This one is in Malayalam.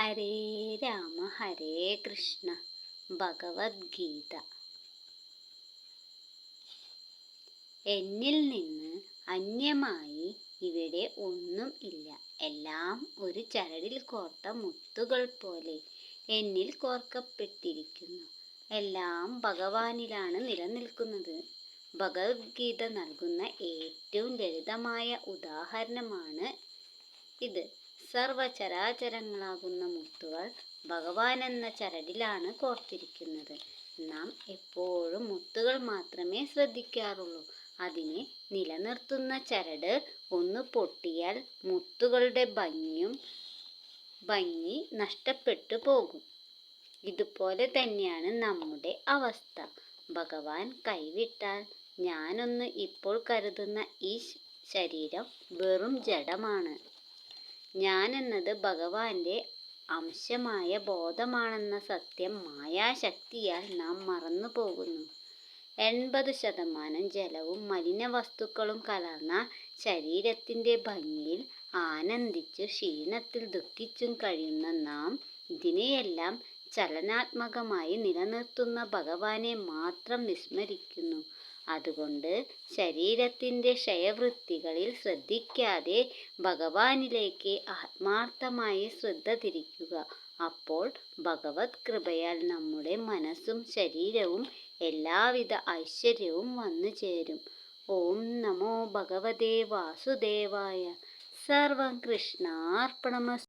ഹരേ രാമ ഹരേ കൃഷ്ണ. ഭഗവത്ഗീത. എന്നിൽ നിന്ന് അന്യമായി ഇവിടെ ഒന്നും ഇല്ല. എല്ലാം ഒരു ചരടിൽ കോർത്ത മുത്തുകൾ പോലെ എന്നിൽ കോർക്കപ്പെട്ടിരിക്കുന്നു. എല്ലാം ഭഗവാനിലാണ് നിലനിൽക്കുന്നത്. ഭഗവത്ഗീത നൽകുന്ന ഏറ്റവും ലളിതമായ ഉദാഹരണമാണ് ഇത്. സർവചരാചരങ്ങളാകുന്ന മുത്തുകൾ ഭഗവാൻ എന്ന ചരടിലാണ് കോർത്തിരിക്കുന്നത്. നാം എപ്പോഴും മുത്തുകൾ മാത്രമേ ശ്രദ്ധിക്കാറുള്ളൂ. അതിനെ നിലനിർത്തുന്ന ചരട് ഒന്ന് പൊട്ടിയാൽ മുത്തുകളുടെ ഭംഗിയും ഭംഗി നഷ്ടപ്പെട്ടു പോകും. ഇതുപോലെ തന്നെയാണ് നമ്മുടെ അവസ്ഥ. ഭഗവാൻ കൈവിട്ടാൽ ഞാനൊന്ന് ഇപ്പോൾ കരുതുന്ന ഈ ശരീരം വെറും ജഡമാണ്. ഞാൻ എന്നത് ഭഗവാന്റെ അംശമായ ബോധമാണെന്ന സത്യം മായാശക്തിയാൽ നാം മറന്നു പോകുന്നു. എൺപത് ശതമാനം ജലവും മലിന വസ്തുക്കളും കലർന്ന ശരീരത്തിന്റെ ഭംഗിയിൽ ആനന്ദിച്ചു ക്ഷീണത്തിൽ ദുഃഖിച്ചും കഴിയുന്ന നാം ഇതിനെയെല്ലാം ചലനാത്മകമായി നിലനിർത്തുന്ന ഭഗവാനെ മാത്രം വിസ്മരിക്കുന്നു. അതുകൊണ്ട് ശരീരത്തിന്റെ ക്ഷയവൃത്തികളിൽ ശ്രദ്ധിക്കാതെ ഭഗവാനിലേക്ക് ആത്മാർത്ഥമായി ശ്രദ്ധ തിരിക്കുക. അപ്പോൾ ഭഗവത് കൃപയാൽ നമ്മുടെ മനസ്സും ശരീരവും എല്ലാവിധ ഐശ്വര്യവും വന്നു ചേരും. ഓം നമോ ഭഗവതേ വാസുദേവായ. സർവം കൃഷ്ണാർപ്പണമസ്